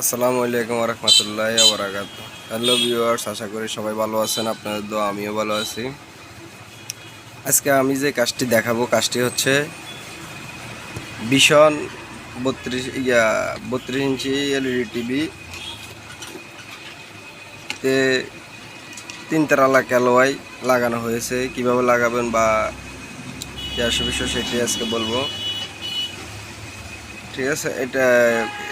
আসসালামু আলাইকুম রহমতুল্লাহ আবরাকাত হ্যালো ভিউয়ার্স, আশা করি সবাই ভালো আছেন, আপনাদের দোয়া আমিও ভালো আছি। আজকে আমি যে কাজটি দেখাবো, কাজটি হচ্ছে ভীষণ বত্রিশ, ইয়া, বত্রিশ ইঞ্চি এলইডি টিভি তে তিন তারালা ক্যালোয়াই লাগানো হয়েছে। কীভাবে লাগাবেন বা আসে বিষয় সেটি আজকে বলব। ঠিক আছে, এটা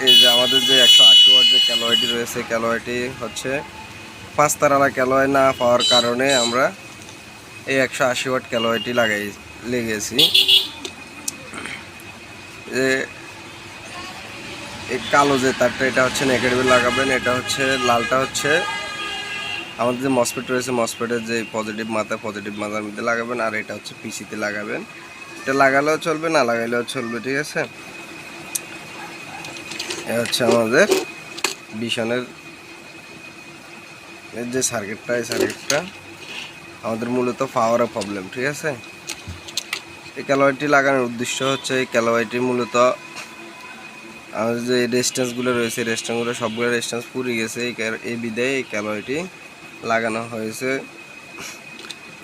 এই যে আমাদের যে একশো আশি ওয়াট যে ক্যালোয়াইটি রয়েছে ক্যালোয়াইটি হচ্ছে পাঁচ তারালা ক্যালোয়াই না পাওয়ার কারণে আমরা এই একশো আশি ওয়াট ক্যালোয়াইটি লাগাই লেগেছি যে এই কালো যে তারটা, এটা হচ্ছে নেগেটিভ লাগাবেন, এটা হচ্ছে, লালটা হচ্ছে আমাদের যে মসপেট রয়েছে, মসপেটের যে পজিটিভ মাথা, পজিটিভ মাথার মধ্যে লাগাবেন, আর এটা হচ্ছে পিসিতে লাগাবেন। এটা লাগালেও চলবে, না লাগাইলেও চলবে, ঠিক আছে? এ হচ্ছে আমাদের বিশনের এর যে সার্কিটটা এই সার্কিটটা আমাদের মূলত পাওয়ারের প্রবলেম ঠিক আছে? এই ক্যালোয়াইটি লাগানোর উদ্দেশ্য হচ্ছে এই ক্যালোয়াইটি মূলত আমাদের যে রেস্টেন্সগুলো রয়েছে রেস্টেন্সগুলো সবগুলো রেস্টেন্স পুড়ে গেছে, এই বিদায় এই ক্যালোয়াইটি লাগানো হয়েছে।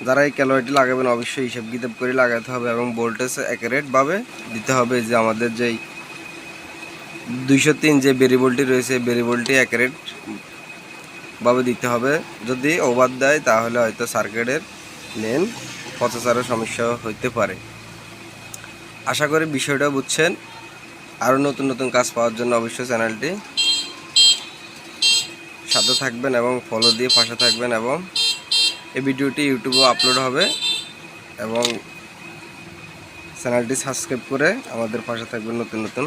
যারা এই ক্যালোয়াইটি লাগাবেন, অবশ্যই হিসাব কিতাব করে লাগাতে হবে এবং ভোল্টেজ অ্যাকুরেটভাবে দিতে হবে যে আমাদের যেই দুইশো তিন যে ভেরিয়েবলটি রয়েছে ভেরিয়েবলটি ভাবে দিতে হবে। যদি ওভার দেয়, তাহলে হয়তো সার্কিটের মেন প্রসেসরের সমস্যা হইতে পারে। আশা করি বিষয়টা বুঝছেন। আরও নতুন নতুন কাজ পাওয়ার জন্য অবশ্যই চ্যানেলটি সাথে থাকবেন এবং ফলো দিয়ে পাশে থাকবেন এবং এই ভিডিওটি ইউটিউবে আপলোড হবে এবং চ্যানেলটি সাবস্ক্রাইব করে আমাদের পাশে থাকবেন নতুন নতুন